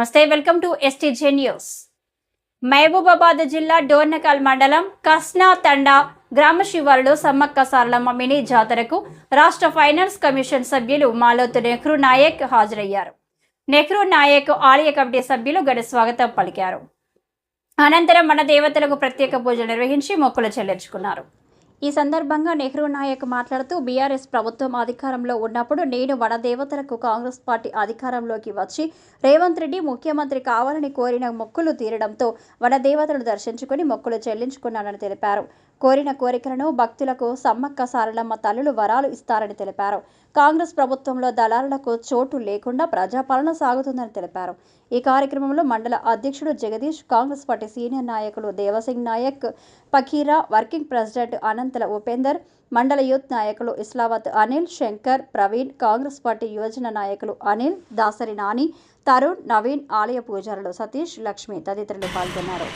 నమస్తే welcome to STJ news. Mahabubabad జిల్లా డోర్నకల్ మండలం కస్నా తండా గ్రామ శివారులో సమ్మక్క సారలమ్మ మినీ జాతరకు రాష్ట్ర ఫైనాన్స్ కమిషన్ సభ్యులు మాలోతు నెహ్రూ నాయక్ హాజరయ్యారు. నెహ్రూ నాయక్ ఆలయ కమిటీ సభ్యులు గడి స్వాగతం పలికారు. అనంతరం మన దేవతలకు ప్రత్యేక పూజలు నిర్వహించి మొక్కులు చెల్లించుకున్నారు. ఈ సందర్భంగా నెహ్రూ నాయక్ మాట్లాడుతూ బీఆర్ఎస్ ప్రభుత్వం అధికారంలో ఉన్నప్పుడు నేను వనదేవతలకు కాంగ్రెస్ పార్టీ అధికారంలోకి వచ్చి రేవంత్ రెడ్డి ముఖ్యమంత్రి కావాలని కోరిన మొక్కులు తీరడంతో వడదేవతలు దర్శించుకుని మొక్కులు చెల్లించుకున్నానని తెలిపారు. కోరిన కోరికలను భక్తులకు సమ్మక్క సారలమ్మ తల్లులు వరాలు ఇస్తారని తెలిపారు. కాంగ్రెస్ ప్రభుత్వంలో దళారులకు చోటు లేకుండా ప్రజాపాలన సాగుతుందని తెలిపారు. ఈ కార్యక్రమంలో మండల అధ్యక్షుడు జగదీష్ కాంగ్రెస్ పార్టీ సీనియర్ నాయకులు దేవసింగ్ నాయక్ పఖీరా వర్కింగ్ ప్రెసిడెంట్ అనంతల ఉపేందర్ మండల యూత్ నాయకులు ఇస్లావత్ అనిల్ శంకర్ ప్రవీణ్ కాంగ్రెస్ పార్టీ యువజన నాయకులు అనిల్ దాసరి నాని తరుణ్ నవీన్ ఆలయ పూజారులు సతీష్ లక్ష్మి తదితరులు పాల్గొన్నారు.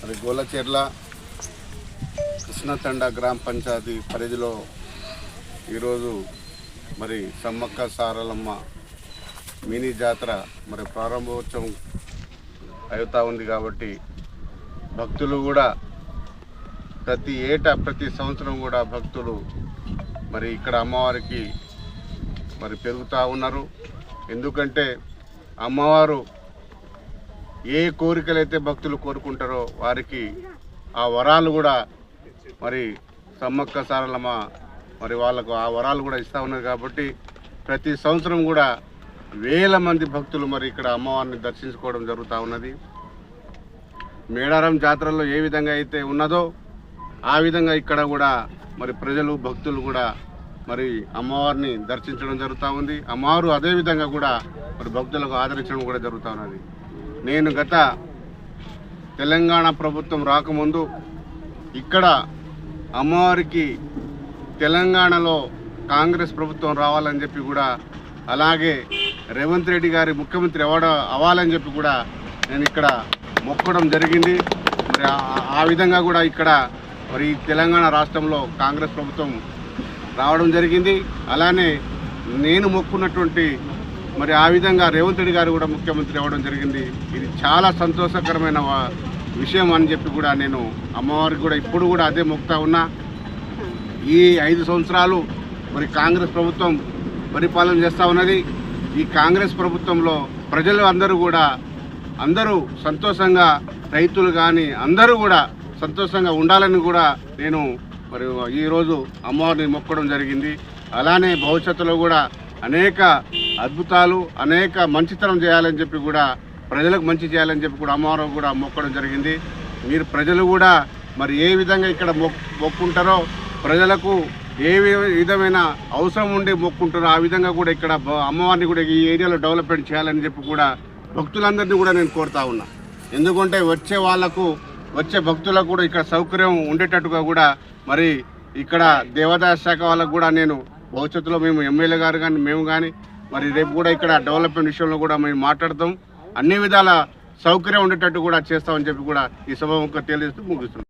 అది గోలచెర్ల కృష్ణతండ గ్రామ పంచాయతీ పరిధిలో ఈరోజు మరి సమ్మక్క సారలమ్మ మినీ జాతర మరి ప్రారంభోత్సవం అవుతూ ఉంది కాబట్టి భక్తులు కూడా ప్రతి ఏటా ప్రతి సంవత్సరం కూడా భక్తులు మరి ఇక్కడ అమ్మవారికి మరి పెరుగుతూ ఉన్నారు. ఎందుకంటే అమ్మవారు ఏ కోరికలైతే భక్తులు కోరుకుంటారో వారికి ఆ వరాలు కూడా మరి సమ్మక్క సారలమ్మ మరి వాళ్ళకు ఆ వరాలు కూడా ఇస్తూ ఉన్నారు కాబట్టి ప్రతి సంవత్సరం కూడా వేల మంది భక్తులు మరి ఇక్కడ అమ్మవారిని దర్శించుకోవడం జరుగుతూ ఉన్నది. మేడారం జాతరలో ఏ విధంగా అయితే ఉన్నదో ఆ విధంగా ఇక్కడ కూడా మరి ప్రజలు భక్తులు కూడా మరి అమ్మవారిని దర్శించడం జరుగుతూ ఉంది. అమ్మవారు అదే విధంగా కూడా మరి భక్తులకు ఆదరించడం కూడా జరుగుతూ ఉన్నది. నేను గత తెలంగాణ ప్రభుత్వం రాకముందు ఇక్కడ అమ్మవారికి తెలంగాణలో కాంగ్రెస్ ప్రభుత్వం రావాలని చెప్పి కూడా అలాగే రేవంత్ రెడ్డి గారి ముఖ్యమంత్రి ఎవడ అవ్వాలని చెప్పి కూడా నేను ఇక్కడ మొక్కడం జరిగింది. మరి ఆ- ఆ విధంగా కూడా ఇక్కడ మరి ఈ తెలంగాణ రాష్ట్రంలో కాంగ్రెస్ ప్రభుత్వం రావడం జరిగింది. అలానే నేను మొక్కున్నటువంటి మరి ఆ విధంగా రేవంత్ రెడ్డి గారు కూడా ముఖ్యమంత్రి అవ్వడం జరిగింది. ఇది చాలా సంతోషకరమైన విషయం అని చెప్పి కూడా నేను అమ్మవారికి కూడా ఇప్పుడు కూడా అదే మొక్తా ఉన్నా. ఈ ఐదు సంవత్సరాలు మరి కాంగ్రెస్ ప్రభుత్వం పరిపాలన చేస్తూ ఉన్నది. ఈ కాంగ్రెస్ ప్రభుత్వంలో ప్రజలు అందరూ కూడా అందరూ సంతోషంగా రైతులు కానీ అందరూ కూడా సంతోషంగా ఉండాలని కూడా నేను మరి ఈరోజు అమ్మవారిని మొక్కడం జరిగింది. అలానే భవిష్యత్తులో కూడా అనేక అద్భుతాలు అనేక మంచితనం చేయాలని చెప్పి కూడా ప్రజలకు మంచి చేయాలని చెప్పి కూడా అమ్మవారు కూడా మొక్కడం జరిగింది. మీరు ప్రజలు కూడా మరి ఏ విధంగా ఇక్కడ మొక్కుంటారో ప్రజలకు ఏ విధమైన అవసరం ఉండి మొక్కుంటారో ఆ విధంగా కూడా ఇక్కడ అమ్మవారిని కూడా ఈ ఏరియాలో డెవలప్మెంట్ చేయాలని చెప్పి కూడా భక్తులందరినీ కూడా నేను కోరుతా ఉన్నా. ఎందుకంటే వచ్చే వాళ్ళకు వచ్చే భక్తులకు కూడా ఇక్కడ సౌకర్యం ఉండేటట్టుగా కూడా మరి ఇక్కడ దేవాదాయ శాఖ వాళ్ళకు కూడా నేను భవిష్యత్తులో మేము ఎమ్మెల్యే గారు కానీ మేము కానీ మరి రేపు కూడా ఇక్కడ డెవలప్మెంట్ విషయంలో కూడా మేము మాట్లాడతాం. అన్ని విధాల సౌకర్యం ఉండేటట్టు కూడా చేస్తామని చెప్పి కూడా ఈ సభ తెలియజేస్తూ ముగిస్తున్నాం.